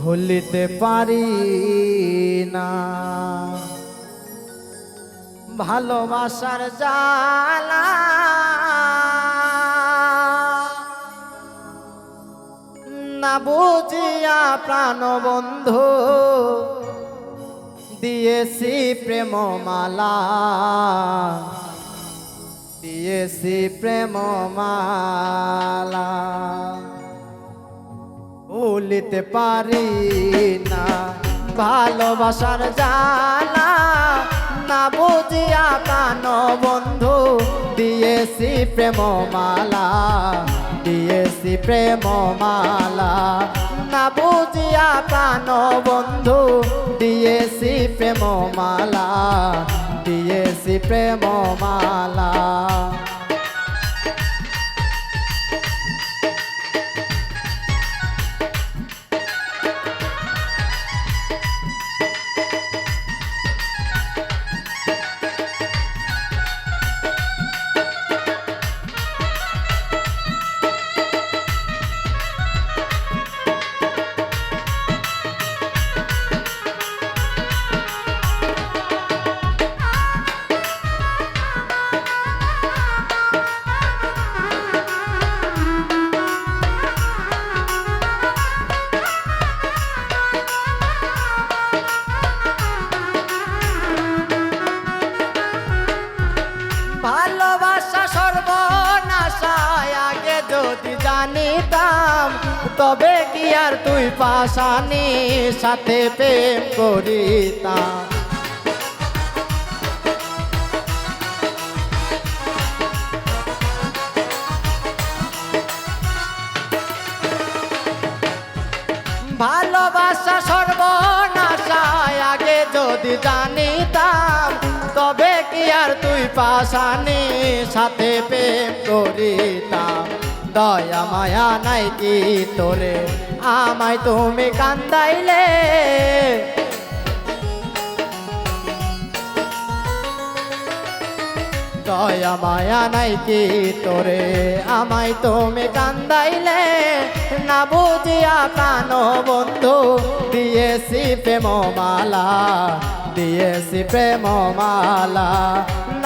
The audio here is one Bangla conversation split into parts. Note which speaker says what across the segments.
Speaker 1: ভুলিতে পারি না। ভালোবাসার জালা না বুঝিয়া প্রাণ বন্ধু দিয়েছি প্রেম মালা দিয়েছি প্রেম মালা ভুলিতে পারি না। ভালোবাসার জালা না বুঝিয়া প্রাণ বন্ধু দিয়েছি প্রেম মালা দিয়েছি প্রেম মালা না বুঝিয়া প্রাণ বন্ধু দিয়েছি প্রেম মালা দিয়েছি প্রেম মালা জানিতাম তবে কি আর তুই পাশানি সাথে প্রেম করিতাম? ভালোবাসা সর্বনাশায় আগে যদি জানিতাম, তবে কি আর তুই পাশানি সাথে প্রেম করিতাম? দয়া মায়া নাই কি তোরে? আমায় তুমি কান্দাইলে। দয়া মায়া নাই কি তোরে? আমায় তুমি কান্দাইলে। না বুঝিয়া প্রাণ বন্ধু, দিয়েছি প্রেম মালা দিয়েছি প্রেম মালা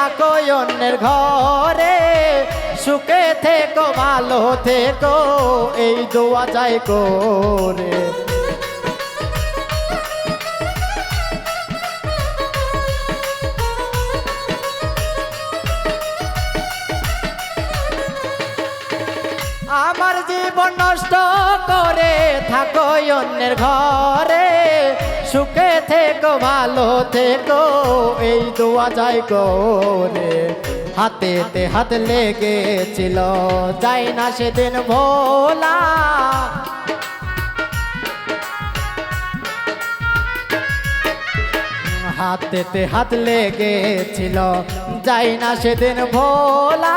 Speaker 1: থাকো অন্যের ঘরে, সুখে থেকো, ভালো থেকো, এই দোয়া যাই করে। আমার জীবন নষ্ট করে থাকো অন্যের ঘরে থেকো, ভালো থেকো, এই দোয়া যায় করে। হাতেতে হাত লেগেছিল, যাই না সেদিন ভোলা। হাতেতে হাত লেগেছিল, যাই না সেদিন ভোলা।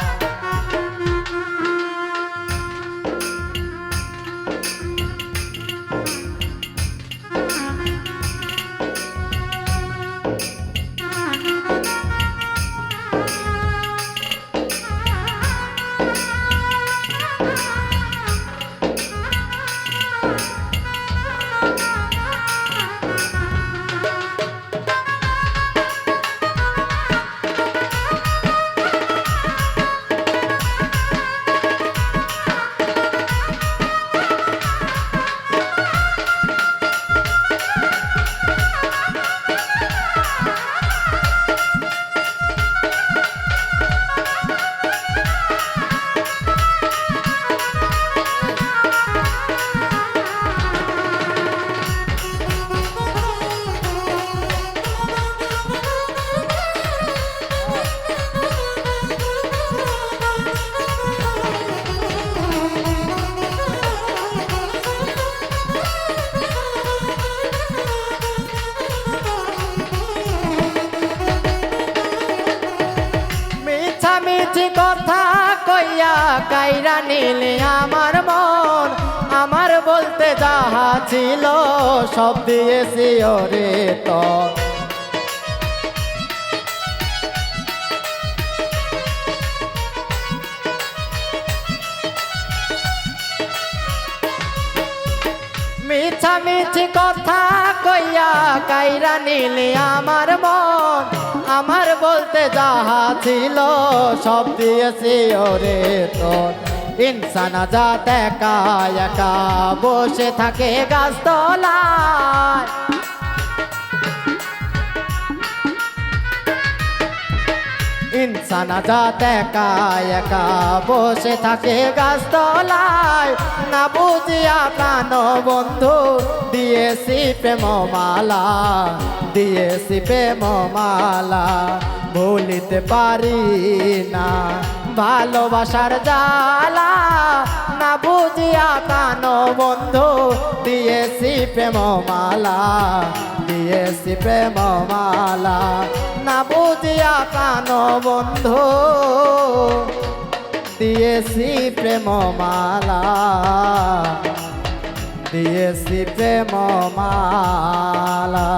Speaker 1: কাইরা নিলে আমার মন আমার বলতে যাহা ছিল সব দিয়েছি ওরে তো মিছা মিছি কথা কইয়া কাইরা নিলে আমার মন। আমার বলতে যাহা ছিল সব দিয়েছি ওরে তোর। ইনসানা যা একা একা বসে থাকে গাছতলায়। ইনসানা সানা একা একা বসে থাকে গাছতলায়। না বুঝিয়া প্রাণ বন্ধু, দিয়েছি মালা দিয়েছি প্রেম মালা ভুলিতে পারি না। ভালোবাসার জালা না বুঝিয়া প্রাণ বন্ধু। দিয়েছি প্রেম মালা দিয়েছি প্রেম মালা না বুঝিয়া প্রাণ বন্ধু। দিয়েছি প্রেম মালা দিয়েছি প্রেম মালা